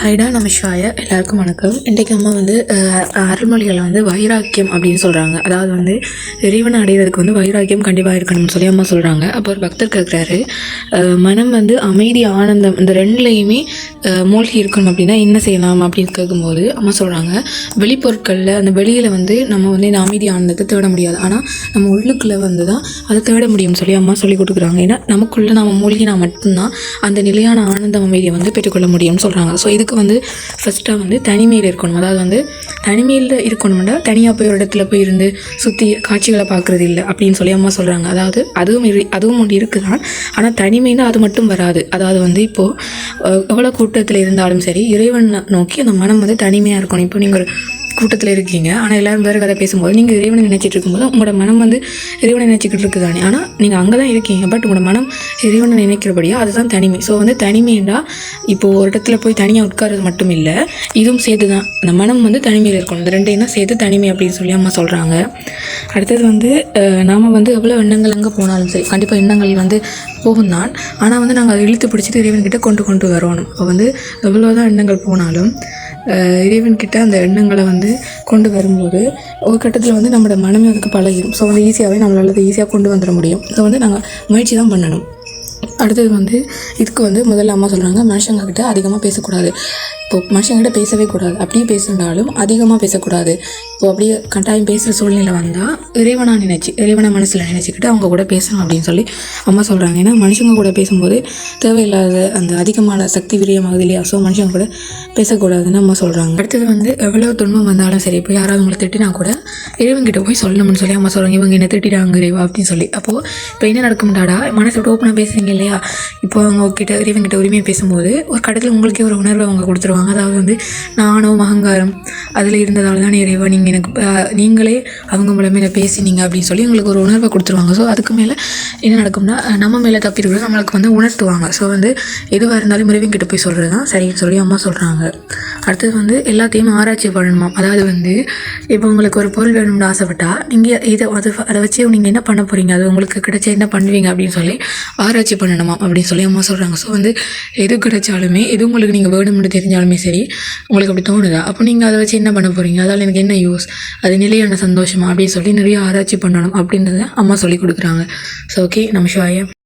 ஹைடா நமசிவாய எல்லாருக்கும் வணக்கம். இன்றைக்கு அம்மா வந்து அருள்மொழிகளை வந்து வைராக்கியம் அப்படின்னு சொல்கிறாங்க அதாவது வந்து இறைவனை அடைவதற்கு வந்து வைராக்கியம் கண்டிப்பாக இருக்கணும்னு சொல்லி அம்மா சொல்கிறாங்க அப்போ ஒரு பக்தர் கேட்குறாரு மனம் வந்து அமைதி ஆனந்தம் இந்த ரெண்டுலேயுமே மூழ்கி இருக்கணும் அப்படின்னா என்ன செய்யலாம் அப்படின்னு கேட்கும்போது அம்மா சொல்கிறாங்க வெளிப்பொருட்களில் அந்த வெளியில் வந்து நம்ம வந்து இந்த அமைதி ஆனந்தத்தை தேட முடியாது. ஆனால் நம்ம உள்ளுக்குள்ளே வந்து தான் அதை தேட முடியும்னு சொல்லி அம்மா சொல்லி கொடுக்குறாங்க. ஏன்னா நமக்குள்ளே நம்ம மூழ்கினா மட்டும்தான் அந்த நிலையான ஆனந்தம் அமைதியை வந்து பெற்றுக்கொள்ள முடியும்னு சொல்கிறாங்க ஸோ இது அதுக்கு வந்து ஃபஸ்ட்டாக வந்து தனிமையில் இருக்கணும். அதாவது வந்து தனிமையில் இருக்கணும்னா தனியாக போய் ஒரு இடத்துல போய் இருந்து சுற்றி காட்சிகளை பார்க்குறது இல்லை அப்படின்னு சொல்லி அம்மா சொல்கிறாங்க அதாவது அதுவும் இரு அதுவும் ஒன்று இருக்குதான். ஆனால் தனிமைன்னா அது மட்டும் வராது. அதாவது வந்து இப்போது எவ்வளோ கூட்டத்தில் இருந்தாலும் சரி இறைவன் நோக்கி அந்த மனம் வந்து தனிமையாக இருக்கணும். இப்போ நீங்கள் ஒரு கூட்டத்தில் இருக்கீங்க. ஆனால் எல்லாரும் வேறு கதை பேசும்போது நீங்கள் இறைவனை நினைச்சிட்டு இருக்கும்போது உங்களோட மனம் வந்து இறைவனை நினச்சிக்கிட்டு இருக்குதானே? ஆனால் நீங்கள் அங்கே தான் இருக்கீங்க. பட் உங்களோட மனம் இறைவனை நினைக்கிறபடியோ அதுதான் தனிமை. ஸோ வந்து தனிமைன்றா இப்போது ஒரு இடத்துல போய் தனியாக உட்கார்றது மட்டும் இல்லை இதுவும் சேர்த்து தான் அந்த மனம் வந்து தனிமையில் இருக்கணும். இந்த ரெண்டையும் தான் சேர்த்து தனிமை அப்படின்னு சொல்லி அம்மா சொல்கிறாங்க அடுத்தது வந்து நாம் வந்து எவ்வளோ எண்ணங்கள் அங்கே போனாலும் சரி கண்டிப்பாக எண்ணங்கள் வந்து போகும் தான். ஆனால் வந்து நாங்கள் அதை இழுத்து பிடிச்சிட்டு இறைவன்கிட்ட கொண்டு கொண்டு வரணும். இப்போ வந்து எவ்வளோதான் எண்ணங்கள் போனாலும் இறைவன்கிட்ட அந்த எண்ணங்களை வந்து கொண்டு வரும்போது ஒரு கட்டத்தில் வந்து நம்மளோட மனமே அதுக்கு பழகிடும் ஸோ வந்து ஈஸியாகவே நம்மளால் அதை ஈஸியாக கொண்டு வந்துட முடியும். ஸோ வந்து நாங்கள் முயற்சி தான் பண்ணணும். அடுத்தது வந்து இதுக்கு வந்து முதல்ல அம்மா சொல்கிறாங்க மனுஷங்கக்கிட்ட அதிகமாக பேசக்கூடாது. இப்போ மனுஷங்கிட்ட பேசவே கூடாது. அப்படியே பேசுனாலும் அதிகமாக பேசக்கூடாது. ஓ அப்படியே கட்டாயம் பேசுகிற சூழ்நிலை வந்தால் இறைவனாக நினச்சி இறைவனை மனசில் நினச்சிக்கிட்டு அவங்க கூட பேசணும் அப்படின்னு சொல்லி அம்மா சொல்கிறாங்க ஏன்னா மனுஷங்க கூட பேசும்போது தேவையில்லாத அந்த அதிகமான சக்தி விரியமாகுது இல்லையா? ஸோ மனுஷங்க கூட பேசக்கூடாதுன்னு அம்மா சொல்கிறாங்க அடுத்தது வந்து எவ்வளோ துன்பம் வந்தாலும் சரி இப்போ யாராவது உங்களை திட்டினா கூட இறைவன்கிட்ட போய் சொல்லணும்னு சொல்லி அம்மா சொல்கிறாங்க இவங்க என்ன திட்டிட்டாங்க இறைவா அப்படின்னு சொல்லி. அப்போது இப்போ என்ன நடக்கும்டாடா? மனசை விட்டு ஓப்பனாக பேசுறீங்க இல்லையா? இப்போ அவங்க கிட்ட இறைவன்கிட்ட உரிமையை பேசும்போது ஒரு கடத்தில் உங்களுக்கே ஒரு உணர்வை அவங்க கொடுத்துருவாங்க. அதாவது வந்து நானும் அகங்காரம் அதில் இருந்ததால் தான் இறைவா நீங்கள் எனக்கு நீங்களே அவங்க மூலமே பேசினீங்க அப்படின்னு சொல்லி உங்களுக்கு ஒரு உணர்வை கொடுத்துருவாங்க. ஸோ அதுக்கு மேலே என்ன நடக்கும்னா நம்ம மேலே தப்பிட்டு நம்மளுக்கு வந்து உணர்த்துவாங்க. ஸோ வந்து எதுவாக இருந்தாலும் முறைவங்கிட்ட போய் சொல்கிறது தான் சரின்னு சொல்லி அம்மா சொல்கிறாங்க அடுத்தது வந்து எல்லாத்தையும் ஆராய்ச்சி பண்ணணுமா அதாவது வந்து இப்போ உங்களுக்கு ஒரு பொருள் வேணும்னு ஆசைப்பட்டால் நீங்கள் இதை அதை அதை வச்சு நீங்கள் என்ன பண்ண போகிறீங்க அது உங்களுக்கு கிடைச்சா என்ன பண்ணுவீங்க? அப்படின்னு சொல்லி ஆராய்ச்சி பண்ணணுமா அப்படின்னு சொல்லி அம்மா சொல்கிறாங்க ஸோ வந்து எது கிடைச்சாலுமே எது உங்களுக்கு நீங்கள் வேணும்னு தெரிஞ்சாலுமே சரி உங்களுக்கு அப்படி தோணுதா? அப்போ நீங்கள் அதை வச்சு என்ன பண்ண போகிறீங்க அதால் எனக்கு என்ன யூஸ் அது நிலையான சந்தோஷமா? அப்படின்னு சொல்லி நிறைய ஆராய்ச்சி பண்ணணும் அப்படின்றத அம்மா சொல்லி கொடுக்குறாங்க. ஸோ ஓகே நம்ம ஷாயம்